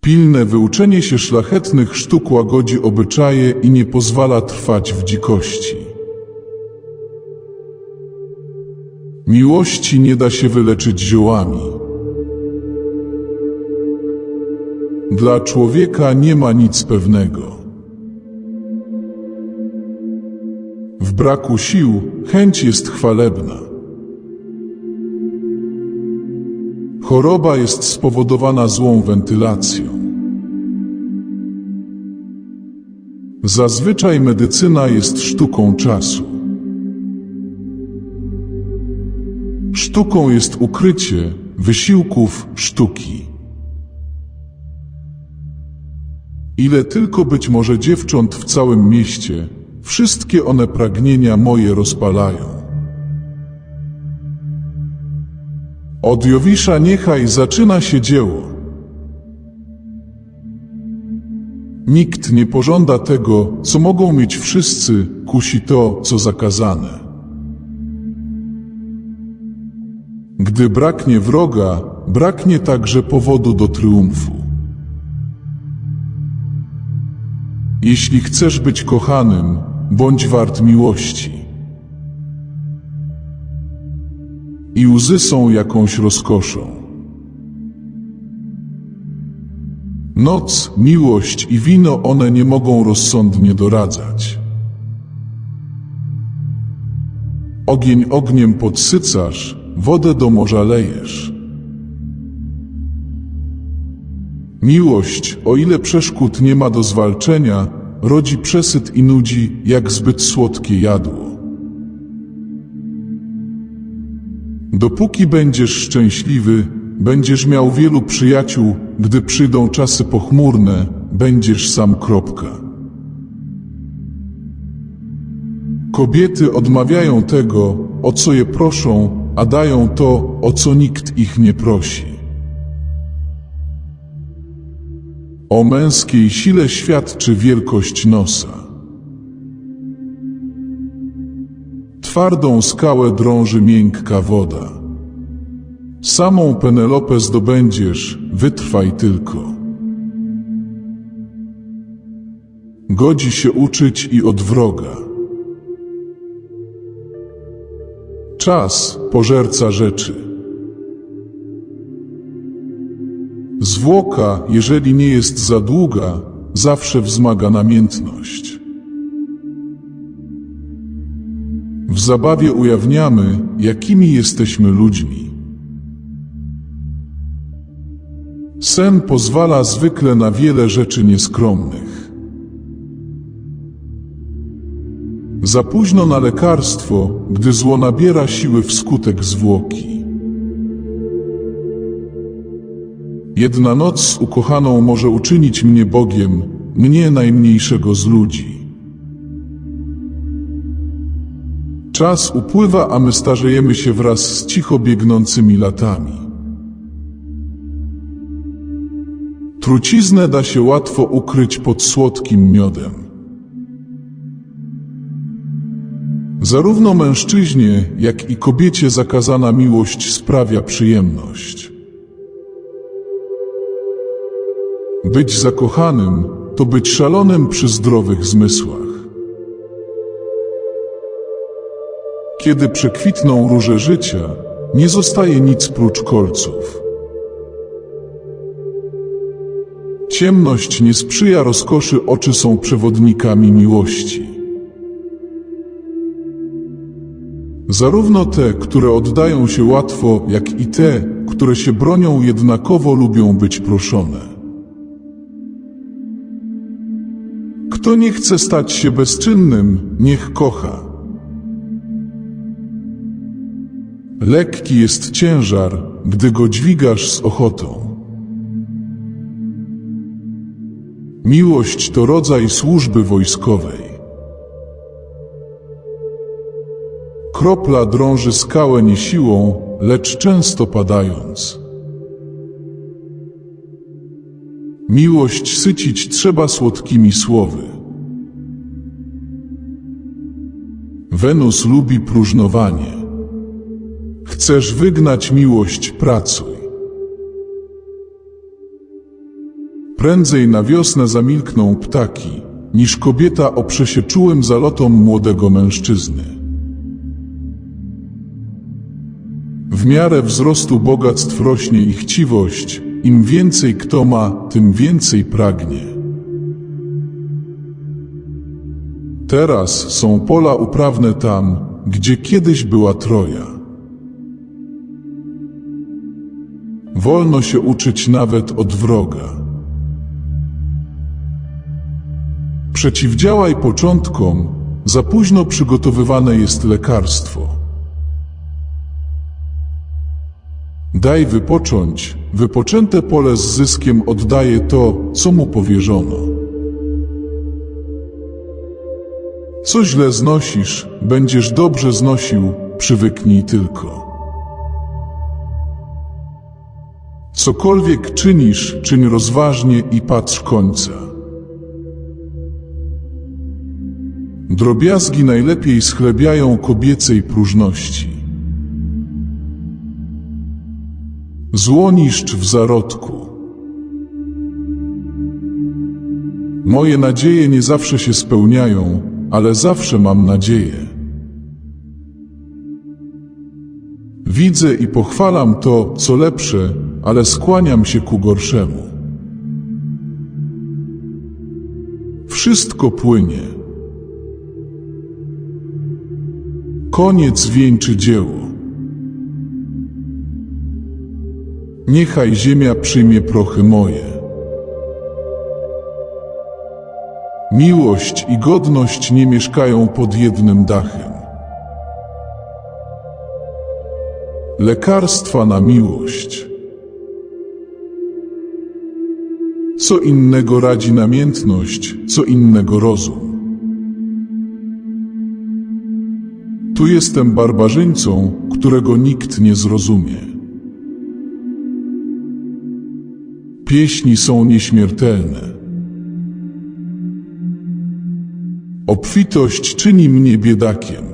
Pilne wyuczenie się szlachetnych sztuk łagodzi obyczaje i nie pozwala trwać w dzikości. Miłości nie da się wyleczyć ziołami. Dla człowieka nie ma nic pewnego. W braku sił chęć jest chwalebna. Choroba jest spowodowana złą wentylacją. Zazwyczaj medycyna jest sztuką czasu. Sztuką jest ukrycie wysiłków sztuki. Ile tylko być może dziewcząt w całym mieście, wszystkie one pragnienia moje rozpalają. Od Jowisza niechaj zaczyna się dzieło. Nikt nie pożąda tego, co mogą mieć wszyscy, kusi to, co zakazane. Gdy braknie wroga, braknie także powodu do triumfu. Jeśli chcesz być kochanym, bądź wart miłości. I łzy są jakąś rozkoszą. Noc, miłość i wino one nie mogą rozsądnie doradzać. Ogień ogniem podsycasz, wodę do morza lejesz. Miłość, o ile przeszkód nie ma do zwalczenia, rodzi przesyt i nudzi, jak zbyt słodkie jadło. Dopóki będziesz szczęśliwy, będziesz miał wielu przyjaciół, gdy przyjdą czasy pochmurne, będziesz sam kropka. Kobiety odmawiają tego, o co je proszą, a dają to, o co nikt ich nie prosi. O męskiej sile świadczy wielkość nosa. Twardą skałę drąży miękka woda. Samą Penelopę zdobędziesz, wytrwaj tylko. Godzi się uczyć i od wroga. Czas pożerca rzeczy. Zwłoka, jeżeli nie jest za długa, zawsze wzmaga namiętność. W zabawie ujawniamy, jakimi jesteśmy ludźmi. Sen pozwala zwykle na wiele rzeczy nieskromnych. Za późno na lekarstwo, gdy zło nabiera siły wskutek zwłoki. Jedna noc z ukochaną może uczynić mnie Bogiem, mnie najmniejszego z ludzi. Czas upływa, a my starzejemy się wraz z cicho biegnącymi latami. Truciznę da się łatwo ukryć pod słodkim miodem. Zarówno mężczyźnie, jak i kobiecie zakazana miłość sprawia przyjemność. Być zakochanym to być szalonym przy zdrowych zmysłach. Kiedy przekwitną róże życia, nie zostaje nic prócz kolców. Ciemność nie sprzyja rozkoszy, oczy są przewodnikami miłości. Zarówno te, które oddają się łatwo, jak i te, które się bronią jednakowo lubią być proszone. Kto nie chce stać się bezczynnym, niech kocha. Lekki jest ciężar, gdy go dźwigasz z ochotą. Miłość to rodzaj służby wojskowej. Kropla drąży skałę nie siłą, lecz często padając. Miłość sycić trzeba słodkimi słowy. Wenus lubi próżnowanie. Chcesz wygnać miłość, pracuj. Prędzej na wiosnę zamilkną ptaki, niż kobieta oprze się czułym zalotom młodego mężczyzny. W miarę wzrostu bogactw rośnie ich chciwość, im więcej kto ma, tym więcej pragnie. Teraz są pola uprawne tam, gdzie kiedyś była Troja. Wolno się uczyć nawet od wroga. Przeciwdziałaj początkom, za późno przygotowywane jest lekarstwo. Daj wypocząć, wypoczęte pole z zyskiem oddaje to, co mu powierzono. Co źle znosisz, będziesz dobrze znosił, przywyknij tylko. Cokolwiek czynisz, czyń rozważnie i patrz końca. Drobiazgi najlepiej schlebiają kobiecej próżności. Zło niszcz w zarodku. Moje nadzieje nie zawsze się spełniają, ale zawsze mam nadzieję. Widzę i pochwalam to, co lepsze, ale skłaniam się ku gorszemu. Wszystko płynie. Koniec wieńczy dzieło. Niechaj ziemia przyjmie prochy moje. Miłość i godność nie mieszkają pod jednym dachem. Lekarstwa na miłość. Co innego radzi namiętność, co innego rozum. Tu jestem barbarzyńcą, którego nikt nie zrozumie. Pieśni są nieśmiertelne. Obfitość czyni mnie biedakiem.